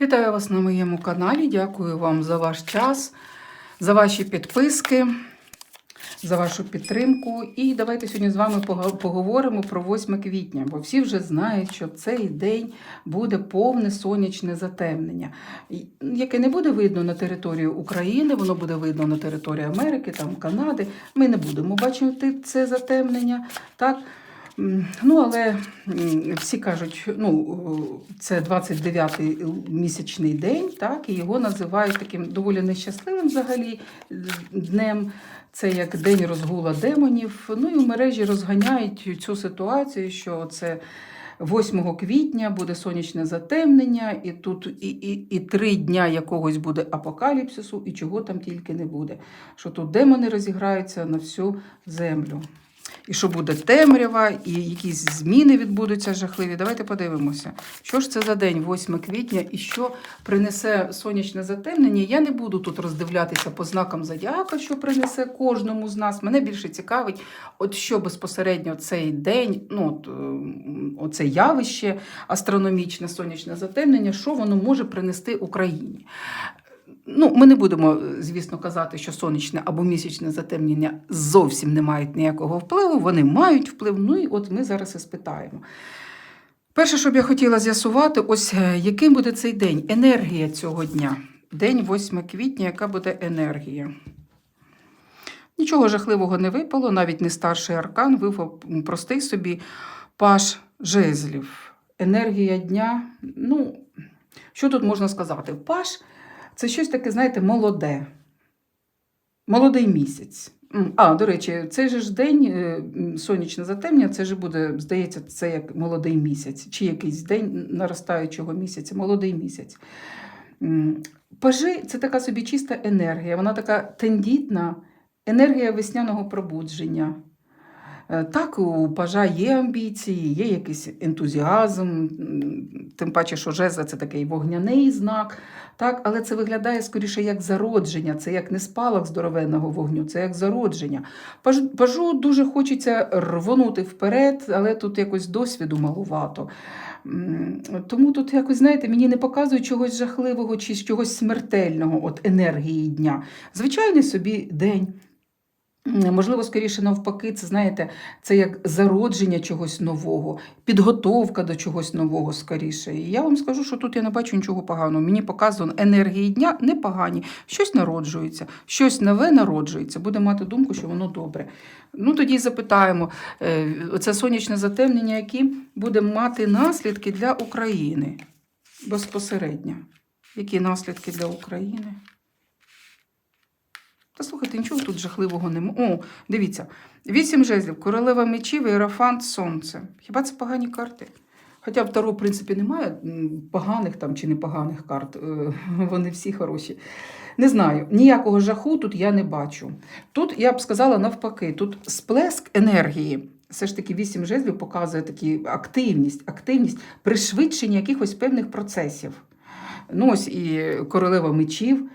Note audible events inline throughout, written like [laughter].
Вітаю вас на моєму каналі. Дякую вам за ваш час, за ваші підписки, за вашу підтримку. І давайте сьогодні з вами поговоримо про 8 квітня, бо всі вже знають, що цей день буде повне сонячне затемнення, яке не буде видно на території України, воно буде видно на території Америки, там Канади. Ми не будемо бачити це затемнення. Так? Ну, але всі кажуть, ну, це 29-й місячний день, так, і його називають таким доволі нещасливим взагалі е, днем. Це як день розгула демонів. Ну і в мережі розганяють цю ситуацію, що це 8 квітня буде сонячне затемнення, і тут і, і, і три дня якогось буде апокаліпсису, і чого там тільки не буде. Що тут демони розіграються на всю землю. І що буде темрява, і якісь зміни відбудуться жахливі. Давайте подивимося, що ж це за день, 8 квітня, і що принесе сонячне затемнення. Я не буду тут роздивлятися по знакам зодіака, що принесе кожному з нас. Мене більше цікавить, от що безпосередньо цей день, ну от, ем, оце явище астрономічне сонячне затемнення, що воно може принести Україні. Ну, ми не будемо, звісно, казати, що сонячне або місячне затемнення зовсім не мають ніякого впливу. Вони мають вплив. Ну і от ми зараз і спитаємо. Перше, що б я хотіла з'ясувати, ось е, яким буде цей день, енергія цього дня. День 8 квітня, яка буде енергія? Нічого жахливого не випало, навіть не старший аркан, випав простий собі паш жезлів. Енергія дня. Ну, що тут можна сказати? Паш це щось таке, знаєте, молоде. Молодий місяць. А, до речі, цей же ж день е, сонячне затемнення, це ж буде, здається, це як молодий місяць, чи якийсь день наростаючого місяця, молодий місяць. Пажи це така собі чиста енергія, вона така тендітна, енергія весняного пробудження. Е, Так, у пажа є амбіції, є якийсь ентузіазм, тим паче, що жезла це такий вогняний знак, так, але це виглядає скоріше як зародження, це як не спалах здоровенного вогню, це як зародження. Паж- Пажу дуже хочеться рвонути вперед, але тут якось досвіду малувато. Тому тут якось, знаєте, мені не показують чогось жахливого чи чогось смертельного от енергії дня. Звичайний собі день. Можливо, скоріше навпаки, це знаєте, це як зародження чогось нового, підготовка до чогось нового скоріше. І я вам скажу, що тут я не бачу нічого поганого. Мені показано енергії дня непогані, щось народжується, щось нове народжується. Буде мати думку, що воно добре. Ну тоді запитаємо, е, це сонячне затемнення, які буде мати наслідки для України безпосередньо. Які наслідки для України? Та слухайте, нічого тут жахливого немає. О, дивіться, вісім жезлів, королева мечів, іерофант, сонце. Хіба це погані карти? Хоча в Таро, в принципі, немає поганих там чи непоганих карт. Е, [laughs] Вони всі хороші. Не знаю, ніякого жаху тут я не бачу. Тут я б сказала навпаки, тут сплеск енергії. Все ж таки, вісім жезлів показує такі активність, активність, пришвидшення якихось певних процесів. Ну, ось і королева мечів,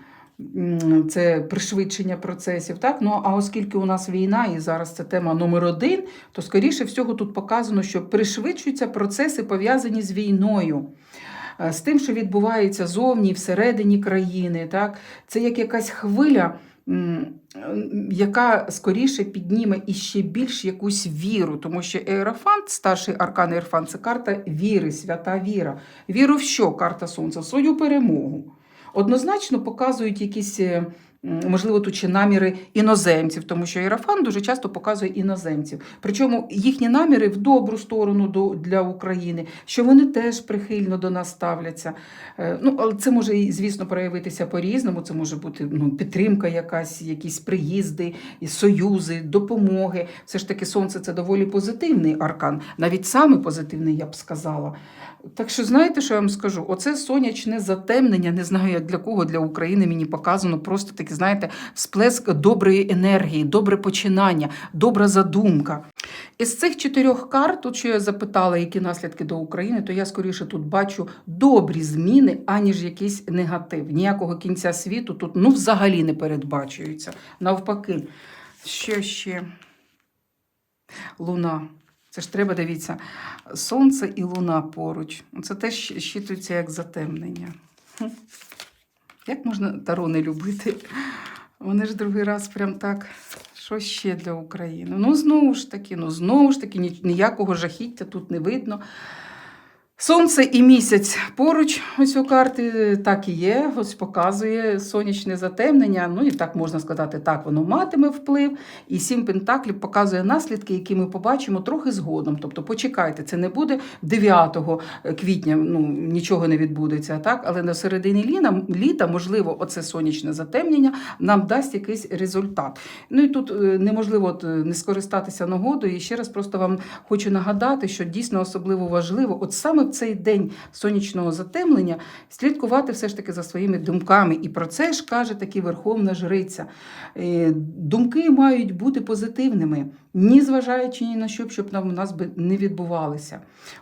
це пришвидшення процесів. Так? Ну, а оскільки у нас війна, і зараз це тема номер один, то скоріше всього тут показано, що пришвидшуються процеси, пов'язані з війною. е, З тим, що відбувається зовні, всередині країни, так? це як якась хвиля, яка скоріше підніме іще більш якусь віру, тому що Еерофант, старший аркан Еерофант, це карта віри, свята віра. Віру в що карта Сонця? В свою перемогу. Однозначно показують якісь, е, можливо, тут ще наміри іноземців, тому що Єрофан дуже часто показує іноземців. Причому їхні наміри в добру сторону до, для України, що вони теж прихильно до нас ставляться. Е, Ну, але це може, звісно, проявитися по-різному. Це може бути ну, підтримка якась, якісь приїзди, союзи, допомоги. Все ж таки, сонце це доволі позитивний аркан, навіть саме позитивний, я б сказала. Так що, знаєте, що я вам скажу? Оце сонячне затемнення, не знаю, як для кого, для України мені показано просто таки, знаєте, сплеск доброї енергії, добре починання, добра задумка. Із цих чотирьох карт, тут що я запитала, які наслідки до України, то я скоріше тут бачу добрі зміни, аніж якийсь негатив. Ніякого кінця світу тут ну, взагалі не передбачується. Навпаки, що ще? Луна. Це ж треба, дивіться, сонце і луна поруч. Це теж щитується як затемнення. Як можна Таро не любити? Вони ж другий раз прям так. Що ще для України? Ну, знову ж таки, ну знову ж таки, ніякого жахіття тут не видно. Сонце і місяць поруч, ось у карти так і є. Ось показує сонячне затемнення. Ну і так можна сказати, так воно матиме вплив. І сім пентаклів показує наслідки, які ми побачимо трохи згодом. Тобто, почекайте, це не буде 9 квітня, ну нічого не відбудеться, так? Але на середині ліна, літа, можливо, оце сонячне затемнення нам дасть якийсь результат. Ну і тут е, неможливо е, не скористатися нагодою. І ще раз просто вам хочу нагадати, що дійсно особливо важливо, от саме цей день сонячного затемнення, слідкувати все ж таки за своїми думками. І про це ж каже таки Верховна Жриця. Е, Думки мають бути позитивними, ні зважаючи ні на що, щоб нам у нас би не відбувалося.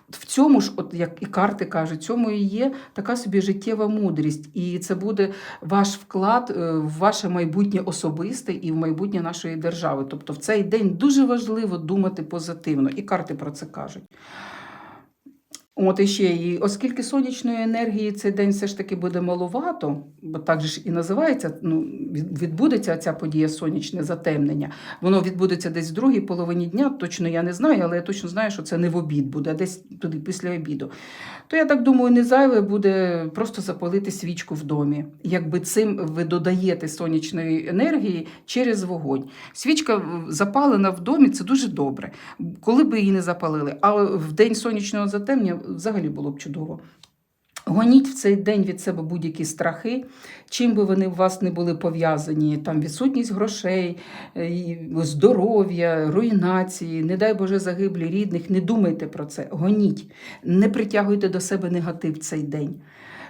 От в цьому ж, от як і карти кажуть, цьому і є така собі життєва мудрість. І це буде ваш вклад е, в ваше майбутнє особисте і в майбутнє нашої держави. Тобто в цей день дуже важливо думати позитивно, і карти про це кажуть. От і ще, і оскільки сонячної енергії цей день все ж таки буде малувато, бо так же ж і називається, ну, відбудеться ця подія сонячне затемнення. Воно відбудеться десь в другій половині дня, точно я не знаю, але я точно знаю, що це не в обід буде, а десь туди після обіду. То я так думаю, не зайве буде просто запалити свічку в домі. Якби цим ви додаєте сонячної енергії через вогонь. Свічка запалена в домі це дуже добре. Коли б її не запалили, а в день сонячного затемнення взагалі було б чудово. Гоніть в цей день від себе будь-які страхи, чим би вони у вас не були пов'язані, там відсутність грошей, е, здоров'я, руйнації, не дай Боже загиблі рідних. Не думайте про це. Гоніть, не притягуйте до себе негатив цей день.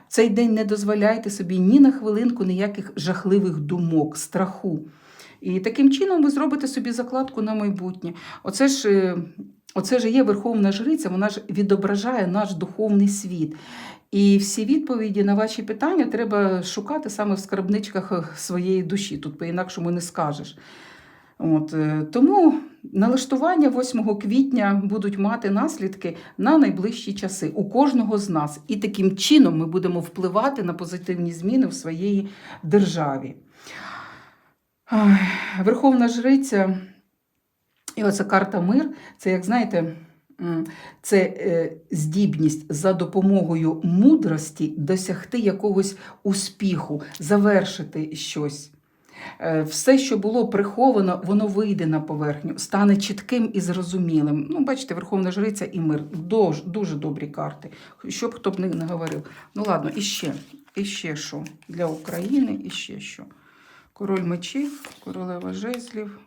В цей день не дозволяйте собі ні на хвилинку ніяких жахливих думок, страху. І таким чином ви зробите собі закладку на майбутнє. Оце ж, е, оце ж є Верховна Жриця, вона ж відображає наш духовний світ. І всі відповіді на ваші питання треба шукати саме в скарбничках е, своєї душі. Тут по-інакшому не скажеш. От, е, тому налаштування 8 квітня будуть мати наслідки на найближчі часи у кожного з нас. І таким чином ми будемо впливати на позитивні зміни в своїй державі. Верховна Жриця, і оця карта мир, це, як знаєте, це е, здібність за допомогою мудрості досягти якогось успіху, завершити щось. Е, Все, що було приховано, воно вийде на поверхню, стане чітким і зрозумілим. Ну, бачите, Верховна Жриця і мир. Дуже, дуже добрі карти. Що б хто б не говорив. Ну ладно, і ще, і ще що для України, і ще що. Король мечів, королева жезлів,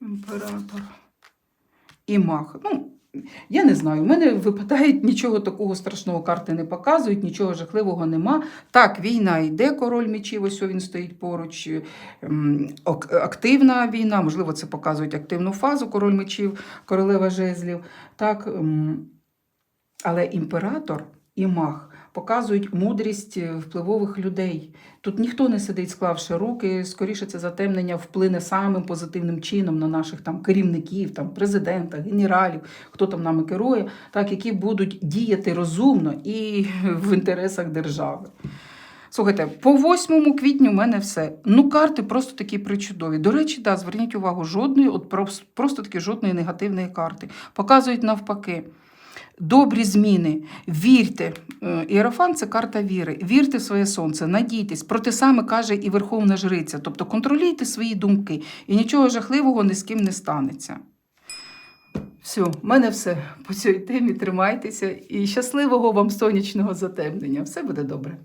імператор і мах. Ну, я не знаю, в мене випадають нічого такого страшного карти не показують, нічого жахливого нема. Так, війна йде, король мечів, ось він стоїть поруч. Ем, Активна війна, можливо, це показують активну фазу король мечів, королева жезлів. Так, ем, але імператор і мах показують мудрість е, впливових людей. Тут ніхто не сидить, склавши руки. Скоріше це затемнення вплине самим позитивним чином на наших там керівників, там президента, генералів, хто там нами керує, так які будуть діяти розумно і [laughs] в інтересах держави. Слухайте, по 8 квітню в мене все. Ну, карти просто такі причудові. До речі, да, зверніть увагу, жодної, от просто таки жодної негативної карти. Показують навпаки. Добрі зміни, вірте. Іерофан це карта віри. Вірте в своє сонце, надійтесь. Про те саме каже і Верховна Жриця. Тобто контролюйте свої думки, і нічого жахливого ні з ким не станеться. Все, в мене все по цій темі. Тримайтеся і щасливого вам сонячного затемнення. Все буде добре.